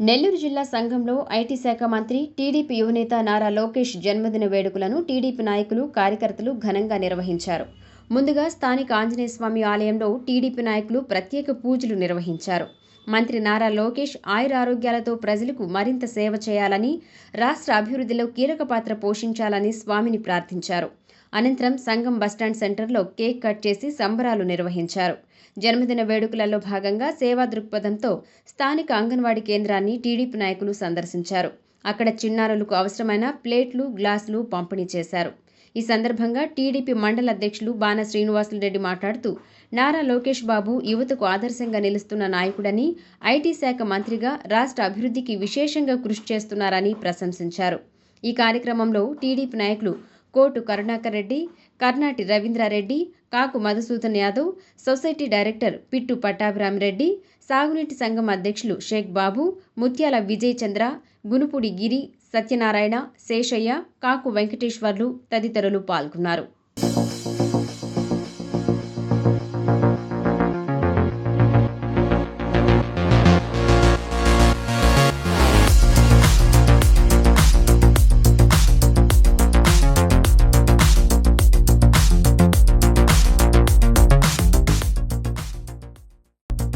నెల్లూరు జిల్లా సంఘంలో ఐటీ శాఖ మంత్రి టీడీపీ యువనేత నారా లోకేష్ జన్మదిన వేడుకలను టీడీపీ నాయకులు కార్యకర్తలు ఘనంగా నిర్వహించారు. ముందుగా స్థానిక ఆంజనేయ స్వామి ఆలయంలో టీడీపీ నాయకులు ప్రత్యేక పూజలు నిర్వహించారు. మంత్రి నారా లోకేష్ ఆయురారోగ్యాలతో ప్రజలకు మరింత సేవ చేయాలని రాష్ట్ర అభివృద్ధిలో కీలక పాత్ర పోషించాలని స్వామిని ప్రార్థించారు. అనంతరం సంఘం బస్టాండ్ సెంటర్లో కేక్ కట్ చేసి సంబరాలు నిర్వహించారు. జన్మదిన వేడుకలలో భాగంగా సేవా దృక్పథంతో స్థానిక అంగన్వాడీ కేంద్రాన్ని టీడీపీ నాయకులు సందర్శించారు. అక్కడ చిన్నారులకు అవసరమైన ప్లేట్లు గ్లాసులు పంపిణీ చేశారు. ఈ సందర్భంగా టీడీపీ మండల అధ్యక్షులు బాణ శ్రీనివాసులరెడ్డి మాట్లాడుతూ నారా లోకేష్ బాబు యువతకు ఆదర్శంగా నిలుస్తున్న నాయకుడని ఐటీ శాఖ మంత్రిగా రాష్ట్ర అభివృద్ధికి విశేషంగా కృషి చేస్తున్నారని ప్రశంసించారు. ఈ కార్యక్రమంలో టీడీపీ నాయకులు కోటు కరుణాకర్ రెడ్డి కర్నాటి రవీంద్రారెడ్డి కాకు మధుసూదన్ యాదవ్ సొసైటీ డైరెక్టర్ పిట్టు పట్టాభిరామిరెడ్డి సాగునీటి సంఘం అధ్యక్షులు షేక్ బాబు ముత్యాల విజయ్ చంద్ర గునుపుడి గిరి సత్యనారాయణ శేషయ్య కాకు వెంకటేశ్వర్లు తదితరులు పాల్గొన్నారు.